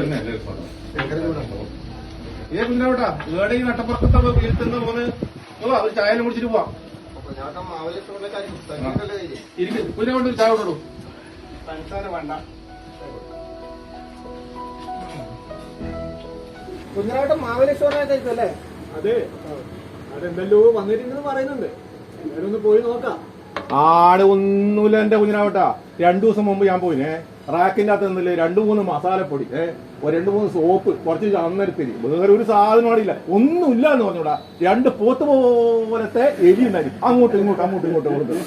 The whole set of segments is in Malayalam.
തന്നെ അല്ലേ? രസം. ഏ പിന്നോട്ടാ ഏടെ ഈ നട്ടപ്പുറത്തെ വീഴ്ത്തുന്ന പോന്ന് ഓ ഒരു ചായ കുടിച്ചിട്ട് പോവാം. ഇരിക്കും കുഞ്ഞാവട്ട് ഒരു ചായ കൊണ്ടു വേണ്ട. അല്ലേ? അതെ. അതെന്തല്ലോ വന്നിട്ടുണ്ടെന്ന് പറയുന്നുണ്ട്. എല്ലാവരും ഒന്ന് പോയി നോക്കാം. ആട് ഒന്നുമില്ല എന്റെ കുഞ്ഞിനാവട്ടാ രണ്ടു ദിവസം മുമ്പ് ഞാൻ പോയിനെ. റാക്കിന്റെ അകത്ത് നിന്നില്ലേ രണ്ടു മൂന്ന് മസാലപ്പൊടി ഏഹ് ഒരു രണ്ടു മൂന്ന് സോപ്പ് കുറച്ച് അന്നരത്തിരി വേറെ ഒരു സാധനം അവിടെ ഇല്ല ഒന്നുമില്ല എന്ന് പറഞ്ഞൂടാ. രണ്ട് പോത്ത് പോലത്തെ എലി ഉണ്ടായി. അങ്ങോട്ടും ഇങ്ങോട്ടും അങ്ങോട്ടും ഇങ്ങോട്ടും അങ്ങോട്ടും.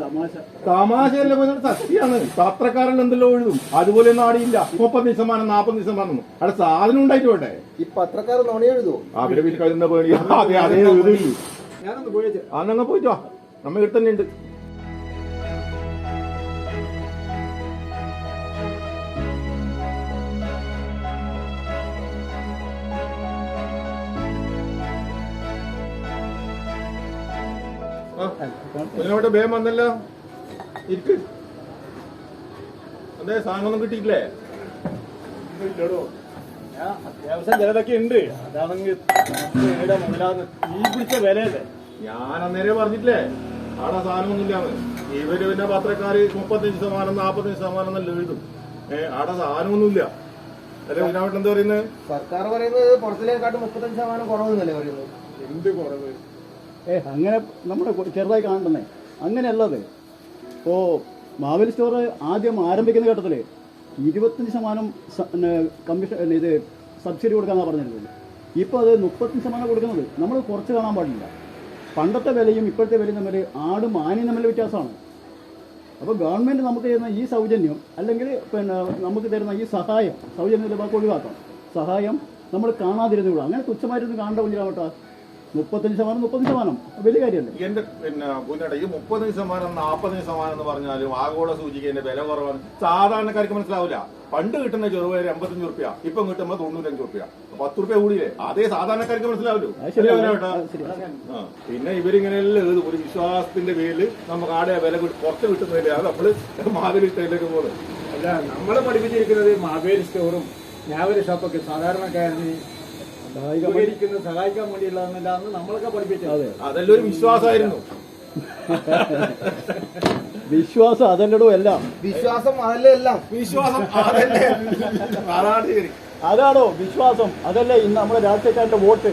തമാശ. തമാശയല്ല സത്യാണ് പത്രക്കാരൻ എന്തെല്ലാം എഴുതും. അതുപോലെ ഒന്നും ആടിയില്ല. മുപ്പത് ശതമാനം നാപ്പത് ശതമാനം. അവിടെ സാധനം ഉണ്ടായിട്ട് വേണ്ടേ? ഈ പത്രക്കാരൻ നുണ എഴുതുമോ അവരെ വീട്ടിൽ കഴിയുന്ന പേടി? അതെ അതേ എഴുതില്ല അന്നങ്ങ് പോയിട്ടോ നമ്മ ഇവിടെ തന്നെ ഉണ്ട്. ഇതിനോട്ട് ഭയം വന്നല്ലോ. ഇരിക്ക്. അതെ സാധനമൊന്നും കിട്ടിയില്ലേ അത്യാവശ്യം ചിലതൊക്കെ ഉണ്ട്. അതാണെങ്കിൽ ഇവിടെ മുതലാന്ന് ഈ പിടിച്ച വിലയല്ലേ? ഞാൻ അന്നേരം പറഞ്ഞിട്ടില്ലേ ആടെ സാധനമൊന്നുമില്ലാന്ന് ഇവർ പിന്നെ പത്രക്കാര് മുപ്പത്തഞ്ച് ശതമാനം നാപ്പത്തഞ്ച് ശതമാനം എന്നല്ല എഴുതും. ഏഹ് ആടെ സാധനമൊന്നുമില്ല. അല്ലെ ഇതിനാവട്ടെ എന്താ പറയുന്നത്? സർക്കാർ പറയുന്നത് പുറത്തിലേക്കാട്ട് മുപ്പത്തഞ്ച് ശതമാനം കുറവെന്നല്ലേ പറയുന്നത്. എന്ത് കുറവ്? ഏ അങ്ങനെ നമ്മുടെ ചെറുതായി കാണണ്ടേ അങ്ങനെയല്ലത് ഇപ്പോൾ മാവേലി സ്റ്റോർ ആദ്യം ആരംഭിക്കുന്ന ഘട്ടത്തിൽ ഇരുപത്തഞ്ച് ശതമാനം കമ്മീഷൻ ഇത് സബ്സിഡി കൊടുക്കാന്നാണ് പറഞ്ഞിരുന്നത്. ഇപ്പോൾ അത് മുപ്പത്തഞ്ച് ശതമാനം കൊടുക്കുന്നത് നമ്മൾ കുറച്ച് കാണാൻ പാടില്ല. പണ്ടത്തെ വിലയും ഇപ്പോഴത്തെ വിലയും തമ്മിൽ ആടും ആനയും തമ്മിൽ വ്യത്യാസമാണ്. അപ്പോൾ ഗവൺമെന്റ് നമുക്ക് തരുന്ന ഈ സൗജന്യം അല്ലെങ്കിൽ പിന്നെ നമുക്ക് തരുന്ന ഈ സഹായം സൗജന്യം ഒഴിവാക്കാം. സഹായം നമ്മൾ കാണാതിരുന്നുള്ളൂ അങ്ങനെ തുച്ഛമായിട്ടൊന്നും കാണേണ്ട കുഞ്ഞിരാവട്ടെ മുപ്പത്തഞ്ച് ശതമാനം മുപ്പത്തഞ്ച് ശതമാനം. വലിയ കാര്യമല്ലേ? എന്റെ പിന്നെ കുഞ്ഞേട്ടാ ഈ മുപ്പത്തഞ്ച് ശതമാനം നാപ്പത്തഞ്ച് ശതമാനം എന്ന് പറഞ്ഞാലും ആഗോള സൂചികന്റെ വില കുറവാണ്. സാധാരണക്കാർക്ക് മനസ്സിലാവില്ല. പണ്ട് കിട്ടുന്ന ചെറുപയർ എൺപത്തഞ്ച് റുപ്യ ഇപ്പൊ കിട്ടുമ്പോൾ തൊണ്ണൂറ്റഞ്ച് റുപ്യ. പത്ത് റുപ്യ കൂടിയേ അതേ സാധാരണക്കാർക്ക് മനസ്സിലാവില്ലോ. പിന്നെ ഇവരിങ്ങനെയല്ല എഴുതും ഒരു വിശ്വാസത്തിന്റെ പേരിൽ നമുക്ക് ആടെ വില കുറച്ച് കിട്ടുന്നില്ല അത് നമ്മൾ മാതിരി സ്റ്റൈലിലേക്ക് പോകുന്നത്. അല്ല നമ്മളെ പഠിപ്പിച്ചിരിക്കുന്നത് മാവേലി സ്റ്റോറും ഞാവലി ഷോപ്പൊക്കെ സാധാരണക്കാരന് ഉപകരിക്കുന്ന സഹായിക്കാൻ വേണ്ടിയുള്ളതെന്നല്ലാന്ന് നമ്മളൊക്കെ പഠിപ്പിച്ചത്. അതെ. അതെല്ലാം ഒരു വിശ്വാസമായിരുന്നു. വിശ്വാസം അതല്ലടോ എല്ലാം. വിശ്വാസം അതല്ലേ എല്ലാം. വിശ്വാസം അതല്ലേ. അതാണ് അതാണോ വിശ്വാസം? അതല്ലേ ഇന്ന് നമ്മുടെ രാഷ്ട്രീയക്കാരുടെ വോട്ട്.